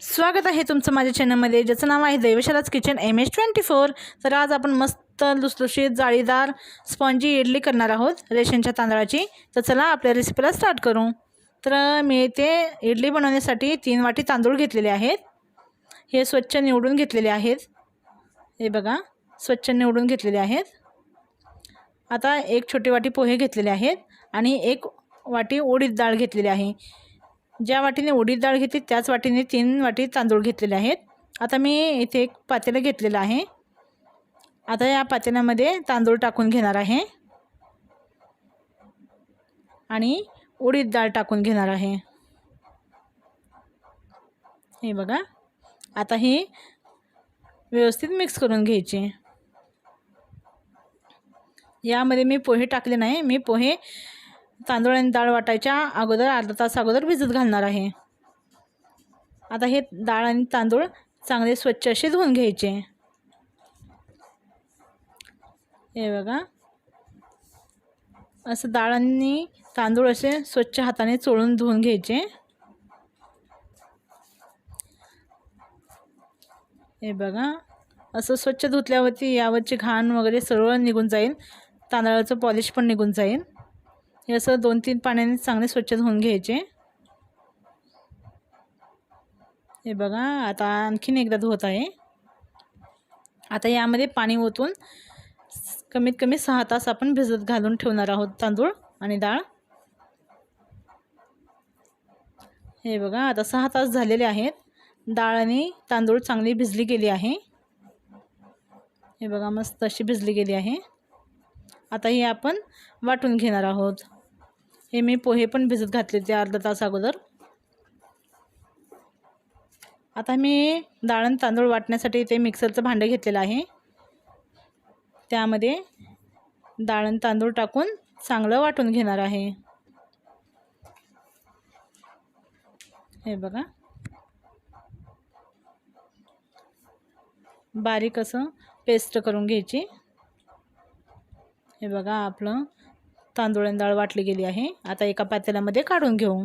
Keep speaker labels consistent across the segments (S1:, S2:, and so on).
S1: स्वागत आहे तुमचं माझ्या चॅनलमध्ये ज्याचं नाव आहे दैवशालाच kitchen M H twenty four तर आज आपण मस्त लुसलुशीत जाळीदार स्पॉन्जी इडली करणार आहोत रेशनच्या तांदळाची. तर चला आपल्या रेसिपीला स्टार्ट करू. तर मी इथे इडली बनवण्यासाठी तीन वाटी तांदूळ घेतलेले आहेत. हे स्वच्छ निवडून घेतलेले आहेत. हे बघा स्वच्छ निवडून घेतलेले आहेत. आता एक छोटी वाटी पोहे घेतलेले आहेत आणि एक वाटी उडीद डाळ घेतलेली आहे. ज्या वाटीने उडीद डाळ घेतली त्याच वाटीने तीन वाटी तांदूळ घेतलेले आहेत. आता मी इथे एक पातेलं घेतलेलं आहे. आता या पातेल्यामध्ये तांदूळ टाकून घेणार आहे. आणि उडीद डाळ टाकून घेणार आहे. हे बघा. आता ही व्यवस्थित मिक्स करून घ्यायची. यामध्ये मी पोहे टाकले नाही मी पोहे तांदूळ आणि डाळ वाटायच्या अगोदर अर्धा तास अगोदर भिजत घालणार आहे. आता हे डाळ आणि तांदूळ चांगले स्वच्छ असे धुवून घ्यायचे. हे बघा. असं डाळ आणि तांदूळ असे स्वच्छ हाताने चोळून धुवून घ्यायचे. हे बघा. असं स्वच्छ धुतल्यावरती यावरची घाण वगैरे सर्व निघून जाईल. तांदळाचं पॉलिश पण निघून जाईल. हे असं दोन तीन पाण्याने चांगले स्वच्छ धुवून घ्यायचे. हे बघा आता आणखीन एकदा धुवत आहे. आता यामध्ये पाणी ओतून कमीत कमी सहा तास आपण भिजत घालून ठेवणार आहोत तांदूळ आणि डाळ. हे बघा आता सहा तास झालेले आहेत. डाळ आणि तांदूळ चांगली भिजली गेली आहे. हे बघा मस्त अशी भिजली गेली आहे. आता ही आपण वाटून घेणार आहोत. हे मी पोहे पण भिजत घातले ते अर्धा तास अगोदर. आता मी डाळ तांदूळ वाटण्यासाठी ते मिक्सरचं भांडं घेतलेलं आहे. त्यामध्ये डाळ तांदूळ टाकून चांगलं वाटून घेणार आहे. हे बघा. बारीक असं पेस्ट करून घ्यायची. हे बघा आपलं तांदूळ आणि डाळ वाटली गेली आहे. आता एका पातेल्यामध्ये काढून घेऊ.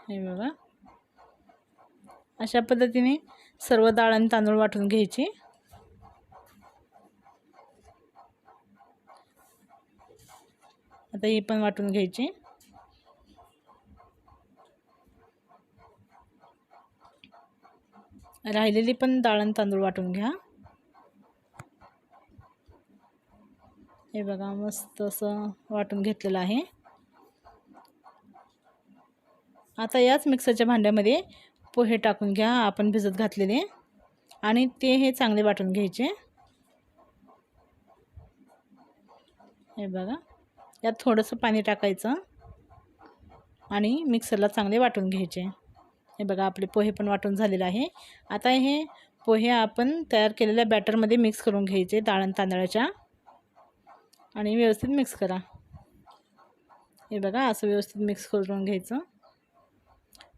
S1: हे बघा. अशा पद्धतीने सर्व डाळ आणि तांदूळ वाटून घ्यायची. आता ही पण वाटून घ्यायची. राहिलेली पण डाळ आणि तांदूळ वाटून घ्या. हे बघा मस्त असं वाटून घेतलेलं आहे. आता याच मिक्सरच्या भांड्यामध्ये पोहे टाकून घ्या आपण भिजत घातलेले. आणि ते हे चांगले वाटून घ्यायचे. हे बघा यात थोडंसं पाणी टाकायचं आणि मिक्सरला चांगले वाटून घ्यायचे. हे बघा आपले पोहे पण वाटून झालेले आहे. आता हे पोहे आपण तयार केलेल्या बॅटरमध्ये मिक्स करून घ्यायचे डाळ तांदळाच्या. आणि व्यवस्थित मिक्स करा. हे बघा असं व्यवस्थित मिक्स करून घ्यायचं.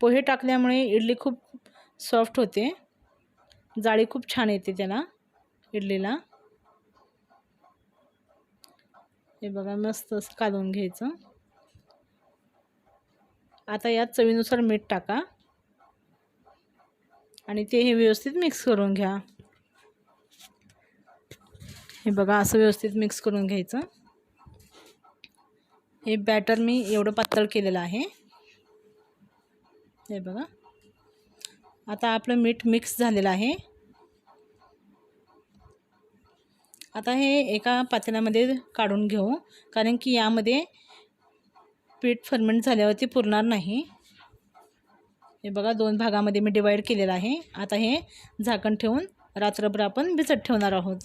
S1: पोहे टाकल्यामुळे इडली खूप सॉफ्ट होते. जाळी खूप छान येते त्याला इडलीला. हे बघा मस्त असं कालवून घ्यायचं. आता यात चवीनुसार मीठ टाका. आणि ते हे व्यवस्थित मिक्स करून घ्या. हे बघा असं व्यवस्थित मिक्स करून घ्यायचं. हे बॅटर मी एवढं पातळ केलेलं आहे. हे बघा. आता आपलं मीठ मिक्स झालेलं आहे. आता हे एका पातेल्यामध्ये काढून घेऊ कारण की यामध्ये पीठ फर्मेंट झाल्यावरती पुरणार नाही. हे बघा दोन भागामध्ये मी डिवाईड केलेलं आहे. आता हे झाकण ठेवून रात्रभर आपण भिजत ठेवणार आहोत.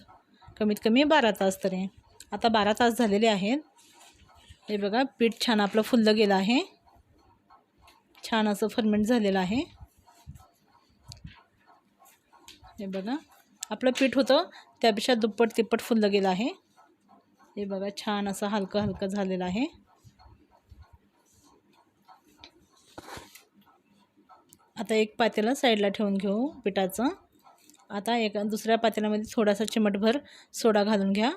S1: कमीत कमी बारा तास तरी. आता बारा तास झालेले आहेत. हे बघा पीठ छान आपलं फुललं गेलं आहे. छान असं फर्मेंट झालेलं आहे. हे बघा आपलं पीठ होतं त्यापेक्षा दुप्पट तिप्पट फुललं गेलं आहे. हे बघा छान असं हलकं हलकं झालेलं आहे. आता एक पातेला साईडला ठेवून घेऊ पिठाचं. आता एका दुसऱ्या पातेल्यामध्ये थोडासा चिमटभर सोडा घालून घ्या.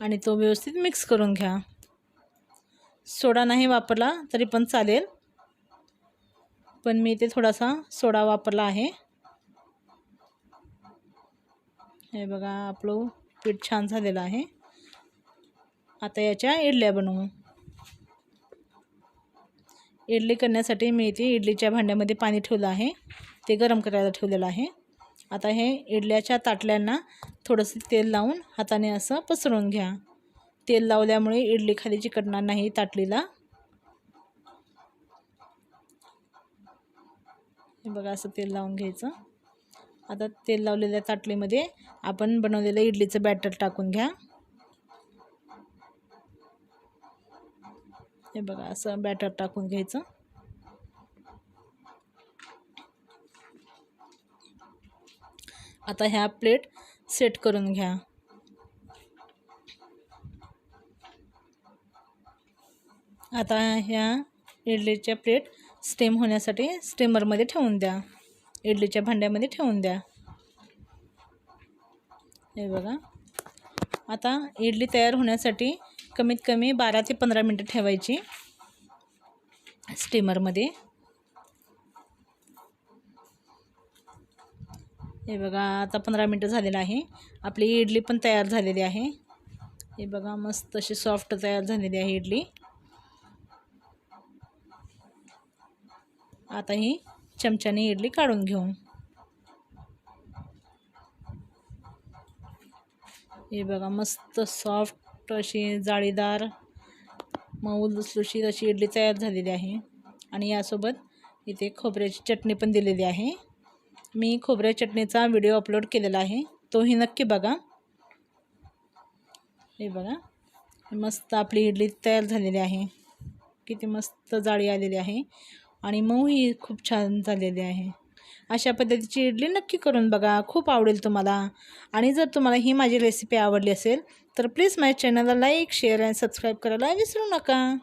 S1: आणि तो व्यवस्थित मिक्स करून घ्या. सोडा नाही वापरला तरी पण चालेल. पण मी इथे थोडासा सोडा वापरला आहे. हे बघा आपलं पीठ छान झालेलं आहे. आता याच्या इडल्या बनवू. इडली करण्यासाठी मी इथे इडलीच्या भांड्यामध्ये पाणी ठेवलं आहे. ते गरम करायला ठेवलेलं आहे. आता हे इडल्याच्या ताटल्यांना थोडंसं तेल लावून हाताने असं पसरून घ्या. तेल लावल्यामुळे इडली खाली चिकटणार नाही ताटलीला. हे बघा असं तेल लावून घ्यायचं. आता तेल लावलेल्या ताटलीमध्ये आपण बनवलेलं इडलीचं बॅटर टाकून घ्या. हे बघा असं बॅटर टाकून घ्यायचं. आता ह्या प्लेट सेट करून घ्या. आता ह्या इडलीच्या प्लेट स्टेम होण्यासाठी स्टेमरमध्ये ठेवून द्या. इडलीच्या भांड्यामध्ये ठेवून द्या. हे बघा. आता इडली तयार होण्यासाठी कमीत कमी बारा ते पंधरा मिनटं ठेवायची स्टीमरमध्ये. हे बघा आता पंधरा मिनटं झालेलं आहे. आपली इडली पण तयार झालेली आहे. हे बघा मस्त अशी सॉफ्ट तयार झालेली आहे इडली. आता ही चमच्याने इडली काढून घेऊ. हे बघा मस्त सॉफ्ट अशी जाळीदार मऊ लुसलुशीत अशी इडली तयार झालेली आहे. आणि यासोबत इथे खोबऱ्याची चटणी पण दिलेली आहे. मी खोबऱ्या चटणीचा व्हिडिओ अपलोड केलेला आहे. तोही नक्की बघा. हे बघा. मस्त आपली इडली तयार झालेली आहे. किती मस्त जाळी आलेली आहे. आणि मऊही खूप छान झालेली आहे. अशा पद्धतीची इडली नक्की करून बघा. खूप आवडेल तुम्हाला. आणि जर तुम्हाला ही माझी रेसिपी आवडली असेल तर प्लीज माझ्या चॅनलला लाईक शेअर आणि सबस्क्राईब करायला विसरू नका.